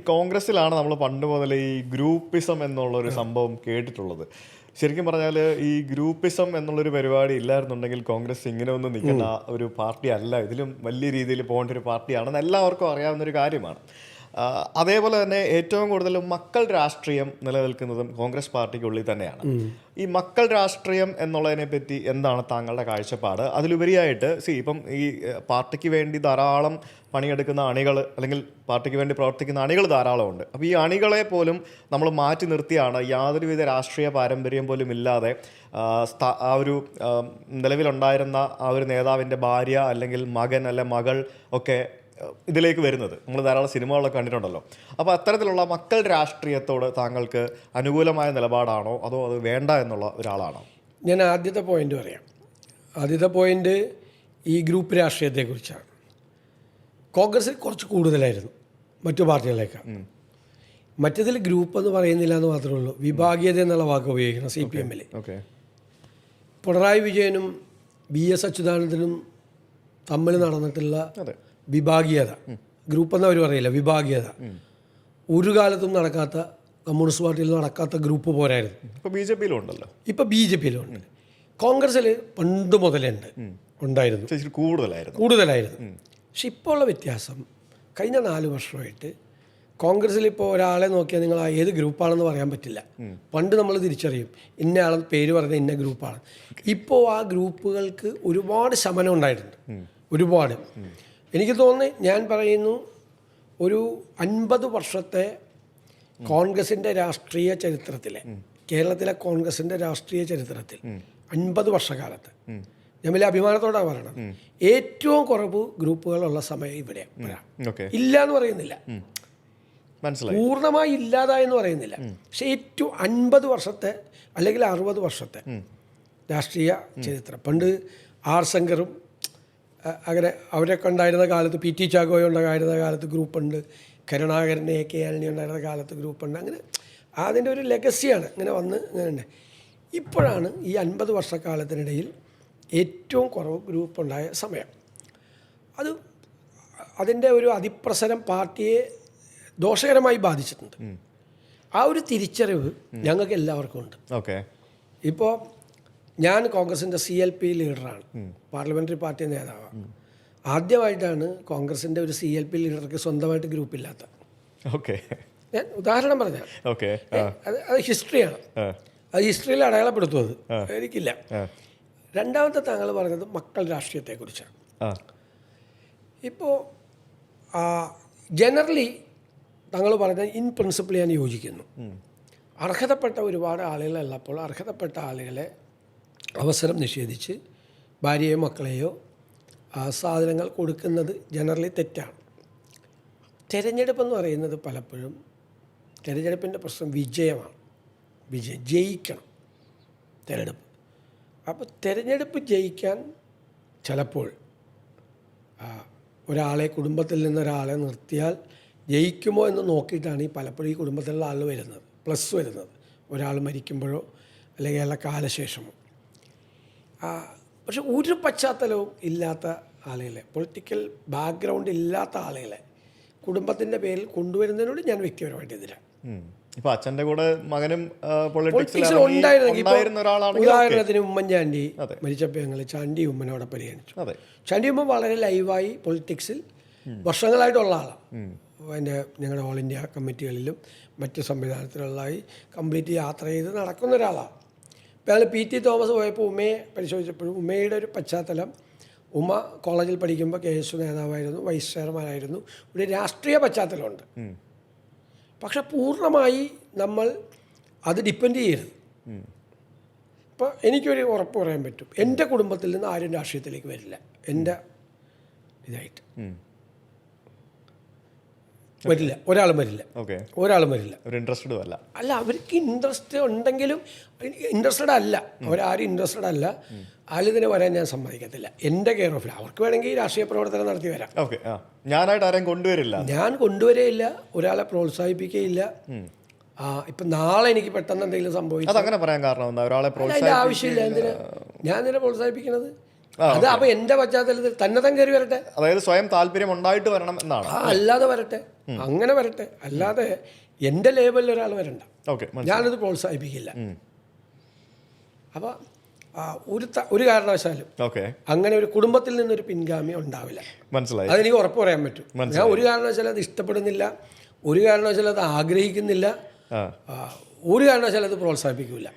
കോൺഗ്രസ്സിലാണ് നമ്മൾ പണ്ട് മുതൽ ഈ ഗ്രൂപ്പിസം എന്നുള്ള ഒരു സംഭവം കേട്ടിട്ടുള്ളത്. ശരിക്കും പറഞ്ഞാൽ ഈ ഗ്രൂപ്പിസം എന്നുള്ളൊരു പരിപാടി ഇല്ലായിരുന്നുണ്ടെങ്കിൽ കോൺഗ്രസ് ഇങ്ങനെ ഒന്നും നിൽക്കുന്ന ഒരു പാർട്ടി അല്ല. ഇതിലും വലിയ രീതിയിൽ പോകേണ്ട ഒരു പാർട്ടിയാണെന്ന് എല്ലാവർക്കും അറിയാവുന്ന ഒരു കാര്യമാണ്. അതേപോലെ തന്നെ ഏറ്റവും കൂടുതൽ മക്കൾ രാഷ്ട്രീയം നിലനിൽക്കുന്നതും കോൺഗ്രസ് പാർട്ടിക്കുള്ളിൽ തന്നെയാണ്. ഈ മക്കൾ രാഷ്ട്രീയം എന്നുള്ളതിനെ പറ്റി എന്താണ് താങ്കളുടെ കാഴ്ചപ്പാട്? അതിലുപരിയായിട്ട് സി ഇപ്പം ഈ പാർട്ടിക്ക് വേണ്ടി ധാരാളം പണിയെടുക്കുന്ന അണികൾ അല്ലെങ്കിൽ പാർട്ടിക്ക് വേണ്ടി പ്രവർത്തിക്കുന്ന അണികൾ ധാരാളമുണ്ട് അപ്പോൾ ഈ അണികളെ പോലും നമ്മൾ മാറ്റി നിർത്തിയാണ് യാതൊരുവിധ രാഷ്ട്രീയ പാരമ്പര്യം പോലും ഇല്ലാതെ ആ, ഒരു നിലവിലുണ്ടായിരുന്ന ആ ഒരു നേതാവിന്റെ ഭാര്യ അല്ലെങ്കിൽ മകൻ അല്ലെ മകൾ ഒക്കെ ഇതിലേക്ക് വരുന്നത്. നമ്മൾ ധാരാളം സിനിമകളൊക്കെ കണ്ടിട്ടുണ്ടല്ലോ. അപ്പോൾ അത്തരത്തിലുള്ള മക്കൾ രാഷ്ട്രീയത്തോട് താങ്കൾക്ക് അനുകൂലമായ നിലപാടാണോ? അതോ അത് വേണ്ട എന്നുള്ള ഒരാളാണോ? ഞാൻ ആദ്യത്തെ പോയിന്റ് പറയാം. ആദ്യത്തെ പോയിന്റ് ഈ ഗ്രൂപ്പ് രാഷ്ട്രീയത്തെക്കുറിച്ചാണ്. കോൺഗ്രസിൽ കുറച്ച് കൂടുതലായിരുന്നു മറ്റു പാർട്ടികളേക്കാൾ. മറ്റതിൽ ഗ്രൂപ്പ് എന്ന് പറയുന്നില്ല എന്ന് മാത്രമേ ഉള്ളൂ. വിഭാഗീയത എന്നുള്ള വാക്ക് ഉപയോഗിക്കണം സി പി എമ്മിൽ ഓക്കെ. പിണറായി വിജയനും ബി എസ് അച്യുതാനന്ദനും തമ്മിൽ നടന്നിട്ടുള്ള അതെ. വിഭാഗീയത. ഗ്രൂപ്പ് എന്ന് അവർ പറയില്ല വിഭാഗീയത. ഒരു കാലത്തും നടക്കാത്ത കമ്മ്യൂണിസ്റ്റ് പാർട്ടിയിൽ നടക്കാത്ത ഗ്രൂപ്പ് പോരായിരുന്നു. ഇപ്പോൾ ബി ജെ പിയിലും ഉണ്ടല്ലോ. ഇപ്പം ബി ജെ പിയിലുണ്ട്. കോൺഗ്രസ്സിൽ പണ്ട് മുതലേ ഉണ്ട്. ഉണ്ടായിരുന്നു. കൂടുതലായിരുന്നു. കൂടുതലായിരുന്നു. പക്ഷെ ഇപ്പോൾ ഉള്ള വ്യത്യാസം കഴിഞ്ഞ നാല് വർഷമായിട്ട് കോൺഗ്രസ്സിൽ ഇപ്പോൾ ഒരാളെ നോക്കിയാൽ നിങ്ങൾ ഏത് ഗ്രൂപ്പാണെന്ന് പറയാൻ പറ്റില്ല. പണ്ട് നമ്മൾ തിരിച്ചറിയും ഇന്ന ആളെ പേര് പറഞ്ഞ ഇന്ന ഗ്രൂപ്പാണ്. ഇപ്പോൾ ആ ഗ്രൂപ്പുകൾക്ക് ഒരുപാട് ശമനം ഉണ്ടായിട്ടുണ്ട്. ഒരുപാട്. എനിക്ക് തോന്നി ഞാൻ പറയുന്നു ഒരു അൻപത് വർഷത്തെ കോൺഗ്രസിന്റെ രാഷ്ട്രീയ ചരിത്രത്തിലെ കേരളത്തിലെ കോൺഗ്രസിന്റെ രാഷ്ട്രീയ ചരിത്രത്തിൽ അൻപത് വർഷക്കാലത്ത് ഞാൻ വലിയ അഭിമാനത്തോടെ പറയണം ഏറ്റവും കുറവ് ഗ്രൂപ്പുകളുള്ള സമയം ഇവിടെ ഇല്ല എന്ന് പറയുന്നില്ല. പൂർണമായി ഇല്ലാതായെന്ന് പറയുന്നില്ല. പക്ഷെ ഏറ്റവും അൻപത് വർഷത്തെ അല്ലെങ്കിൽ അറുപത് വർഷത്തെ രാഷ്ട്രീയ ചരിത്രം. പണ്ട് ആർ ശങ്കറും അങ്ങനെ അവരൊക്കെ ഉണ്ടായിരുന്ന കാലത്ത് പി ടി ചാക്കോയ ഉണ്ടായിരുന്ന കാലത്ത് ഗ്രൂപ്പുണ്ട്. കരുണാകരനെ എ കെ ആലിനി ഉണ്ടായിരുന്ന കാലത്ത് ഗ്രൂപ്പുണ്ട്. അങ്ങനെ അതിന്റെ ഒരു ലെഗസിയാണ് ഇങ്ങനെ വന്ന് ഇങ്ങനെ ഉണ്ട്. ഇപ്പോഴാണ് ഈ അൻപത് വർഷക്കാലത്തിനിടയിൽ ഏറ്റവും കുറവ് ഗ്രൂപ്പ് ഉണ്ടായ സമയം. അത് അതിന്റെ ഒരു അതിപ്രസരം പാർട്ടിയെ ദോഷകരമായി ബാധിച്ചിട്ടുണ്ട്. ആ ഒരു തിരിച്ചറിവ് ഞങ്ങൾക്ക് എല്ലാവർക്കും ഉണ്ട്. ഓക്കെ. ഇപ്പോൾ ഞാൻ കോൺഗ്രസിന്റെ സി എൽ പി ലീഡറാണ്. പാർലമെന്ററി പാർട്ടി നേതാവാണ് ആദ്യമായിട്ടാണ് കോൺഗ്രസിന്റെ ഒരു സി എൽ പി ലീഡർക്ക് സ്വന്തമായിട്ട് ഗ്രൂപ്പില്ലാത്ത ഓക്കെ. ഞാൻ ഉദാഹരണം പറഞ്ഞു. ഓക്കെ. അത് അത് ഹിസ്റ്ററിയാണ്. അത് ഹിസ്റ്ററിയിൽ അടയാളപ്പെടുത്തും അത് എനിക്കില്ല. രണ്ടാമത്തെ താങ്കൾ പറഞ്ഞത് മക്കൾ രാഷ്ട്രീയത്തെക്കുറിച്ചാണ്. ഇപ്പോൾ ജനറലി താങ്കൾ പറഞ്ഞ ഇൻ പ്രിൻസിപ്പിൾ ഞാൻ യോജിക്കുന്നു. അർഹതപ്പെട്ട ഒരുപാട് ആളുകളുള്ളപ്പോൾ അർഹതപ്പെട്ട ആളുകളെ അവസരം നിഷേധിച്ച് ഭാര്യയോ മക്കളെയോ ആ, സാധനങ്ങൾ കൊടുക്കുന്നത് ജനറലി തെറ്റാണ്. തിരഞ്ഞെടുപ്പെന്ന് പറയുന്നത് പലപ്പോഴും തിരഞ്ഞെടുപ്പിന്റെ പ്രശ്നം വിജയമാണ്. വിജയം ജയിക്കണം തിരഞ്ഞെടുപ്പ്. അപ്പോൾ തിരഞ്ഞെടുപ്പ് ജയിക്കാൻ ചിലപ്പോൾ ഒരാളെ കുടുംബത്തിൽ നിന്ന് ഒരാളെ നിർത്തിയാൽ ജയിക്കുമോ എന്ന് നോക്കിയിട്ടാണ് ഈ പലപ്പോഴും ഈ കുടുംബത്തിലുള്ള ആൾ വരുന്നത്. പ്ലസ് വരുന്നത്. ഒരാൾ മരിക്കുമ്പോഴോ അല്ലെങ്കിൽ അയാളുടെ കാലശേഷമോ. പക്ഷെ ഒരു പശ്ചാത്തലവും ഇല്ലാത്ത ആളുകളെ പൊളിറ്റിക്കൽ ബാക്ക്ഗ്രൗണ്ട് ഇല്ലാത്ത ആളുകളെ കുടുംബത്തിന്റെ പേരിൽ കൊണ്ടുവരുന്നതിനോട് ഞാൻ വ്യക്തിപരമായിട്ട് എതിരാണ് ഇപ്പൊ അച്ഛന്റെ കൂടെ മകനും ഉദാഹരണത്തിന് ഉമ്മൻചാണ്ടി. മരിച്ചപ്പോൾ ഞങ്ങൾ ചാണ്ടി ഉമ്മനോടെ പരിഗണിച്ചു. ചാണ്ടി ഉമ്മൻ വളരെ ലൈവായി പൊളിറ്റിക്സിൽ വർഷങ്ങളായിട്ടുള്ള ആളാണ് എന്റെ ഞങ്ങളുടെ ഓൾ ഇന്ത്യ കമ്മിറ്റികളിലും മറ്റ് സംവിധാനത്തിലുള്ളതായി കംപ്ലീറ്റ് യാത്ര ചെയ്ത് നടക്കുന്ന ഒരാളാണ് അയാൾ പി ടി തോമസ് പോയപ്പോൾ ഉമ്മയെ പരിശോധിച്ചപ്പോഴും ഉമ്മയുടെ ഒരു പശ്ചാത്തലം ഉമ്മ കോളേജിൽ പഠിക്കുമ്പോൾ കെ എസ് നേതാവായിരുന്നു വൈസ് ചെയർമാനായിരുന്നു ഒരു രാഷ്ട്രീയ പശ്ചാത്തലമുണ്ട്. പക്ഷെ പൂർണമായി നമ്മൾ അത് ഡിപ്പെൻഡ് ചെയ്യരുത്. ഇപ്പോൾ എനിക്കൊരു ഉറപ്പ് പറയാൻ പറ്റും. എന്റെ കുടുംബത്തിൽ നിന്ന് ആരും രാഷ്ട്രീയത്തിലേക്ക് വരില്ല. എന്റെ ഇതായിട്ട്. വരില്ല. ഒരാളും വരില്ല. ഓക്കെ ഒരാളും വരില്ല. ഒരു ഇൻട്രസ്റ്റഡ് അല്ല. അല്ല അവർക്ക് ഇൻട്രസ്റ്റ് ഉണ്ടെങ്കിലും ഇൻട്രസ്റ്റഡ് അല്ല. അവരാരും ഇൻട്രസ്റ്റഡ് അല്ല. ആലിതിനെ വരാൻ ഞാൻ സമ്മതിക്കത്തില്ല. എന്റെ കെയർ ഓഫിൽ അവർക്ക് വേണമെങ്കിൽ രാഷ്ട്രീയ പ്രവർത്തനം നടത്തി വരാം. ഓക്കെ ഞാനായിട്ട് ആരെയും കൊണ്ടുവരില്ല. ഞാൻ കൊണ്ടുവരികയില്ല ഒരാളെ പ്രോത്സാഹിപ്പിക്കുകയില്ല ആ ഇപ്പം നാളെ എനിക്ക് പെട്ടെന്ന് എന്തെങ്കിലും സംഭവിച്ചു അതങ്ങനെ പറയാൻ കാരണം ഒരാളെ ആവശ്യമില്ല. എന്തിനാ? ഞാൻ എന്തിനാ പ്രോത്സാഹിപ്പിക്കണത്? അത് അപ്പൊ എന്റെ പശ്ചാത്തലത്തിൽ തന്നെ തന്നെ കയറി വരട്ടെ. അതായത് സ്വയം താല്പര്യം ഉണ്ടായിട്ട് വരണം എന്നാണ്. അല്ലാതെ വരട്ടെ. അങ്ങനെ വരട്ടെ. അല്ലാതെ എന്റെ ലേബലിൽ ഒരാൾ വരണ്ട. ഓക്കെ ഞാനത് പ്രോത്സാഹിപ്പിക്കില്ല. അപ്പൊ ഒരു ഒരു കാരണവശാലും ഓക്കെ. അങ്ങനെ ഒരു കുടുംബത്തിൽ നിന്നൊരു പിൻഗാമി ഉണ്ടാവില്ല. മനസ്സിലായി. അതെനിക്ക് ഉറപ്പ് പറയാൻ പറ്റും. ഞാൻ ഒരു കാരണവശാലും അത് ഇഷ്ടപ്പെടുന്നില്ല. ഒരു കാരണവശാലും അത് ആഗ്രഹിക്കുന്നില്ല. ഒരു കാരണവശാലും അത് പ്രോത്സാഹിപ്പിക്കില്ല